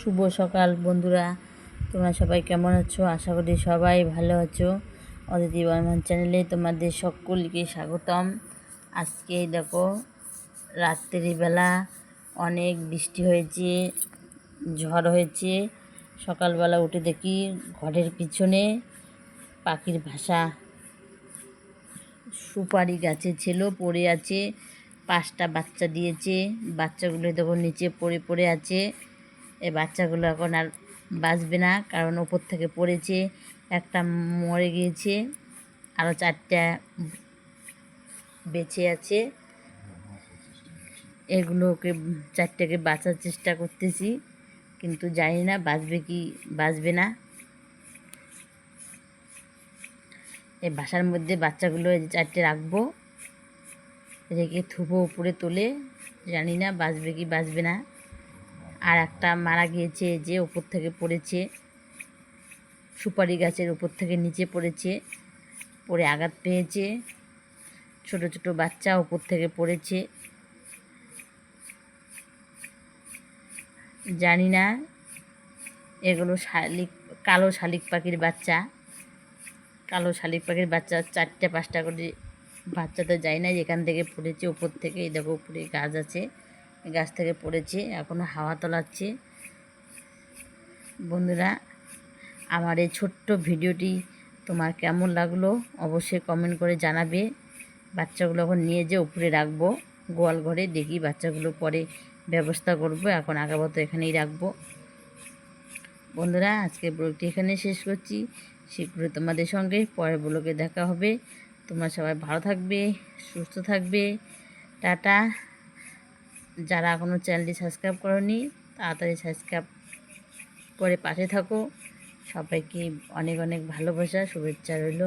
শুভ সকাল বন্ধুরা। তোমরা সবাই কেমন আছো? আশা করি সবাই ভালো আছো। অদিতি বর্মন চ্যানেলে তোমাদের সকলকে স্বাগতম। আজকে দেখো রাত্রিবেলা অনেক বৃষ্টি হয়েছে, ঝড় হয়েছে। সকালবেলা উঠে দেখি ঘরের পিছনে পাখির ভাষা সুপারি গাছে ছিল, পড়ে আছে, পাঁচটা বাচ্চা দিয়েছে। বাচ্চাগুলো দেখো নিচে পড়ে পড়ে আছে। এই বাচ্চাগুলো এখন আর বাঁচবে না, কারণ ওপর থেকে পড়েছে, একটা মরে গিয়েছে আরও চারটা বেঁচে আছে। এগুলোকে, চারটাকে বাঁচার চেষ্টা করতেছি, কিন্তু জানি না বাঁচবে কি, বাঁচবে না। এই বাসার মধ্যে বাচ্চাগুলো চারটে রাখব, রেখে থুবো উপরে তুলে, জানি না বাঁচবে কি, বাঁচবে না। আর একটা মারা গিয়েছে যে উপর থেকে পড়েছে, সুপারি গাছের উপর থেকে নিচে পড়েছে, পড়ে আঘাত পেয়েছে, ছোট ছোট বাচ্চা উপর থেকে পড়েছে। জানি না, এগুলো শালিক, কালো শালিক পাখির বাচ্চা, কালো শালিক পাখির বাচ্চা চারটে পাঁচটা করে বাচ্চা তো যায় না যেখান থেকে পড়েছে উপর থেকে, এই দেখো উপরে গাছ আছে। গাছ থেকে পড়েছে এখনও হাওয়া তোলাচ্ছে। বন্ধুরা, আমার এই ছোট্ট ভিডিওটি তোমার কেমন লাগল অবশ্যই কমেন্ট করে জানাবে। বাচ্চাগুলো এখন নিয়ে যে উপরে রাখব, গোয়াল ঘরে দেখি বাচ্চাগুলো পরে ব্যবস্থা করব, এখন আগাবত এখানেই রাখব। বন্ধুরা আজকে ব্লগটি এখানে শেষ করছি। শীঘ্রই তোমাদের সঙ্গে পরের ব্লগে দেখা হবে। তোমরা সবাই ভালো থাকবে, সুস্থ থাকবে। টাটা। যারা এখনও চ্যানেলটি সাবস্ক্রাইব করনি, তাড়াতাড়ি সাবস্ক্রাইব করে পাশে থাকো। সবাইকে অনেক অনেক ভালোবাসা, শুভেচ্ছা রইল।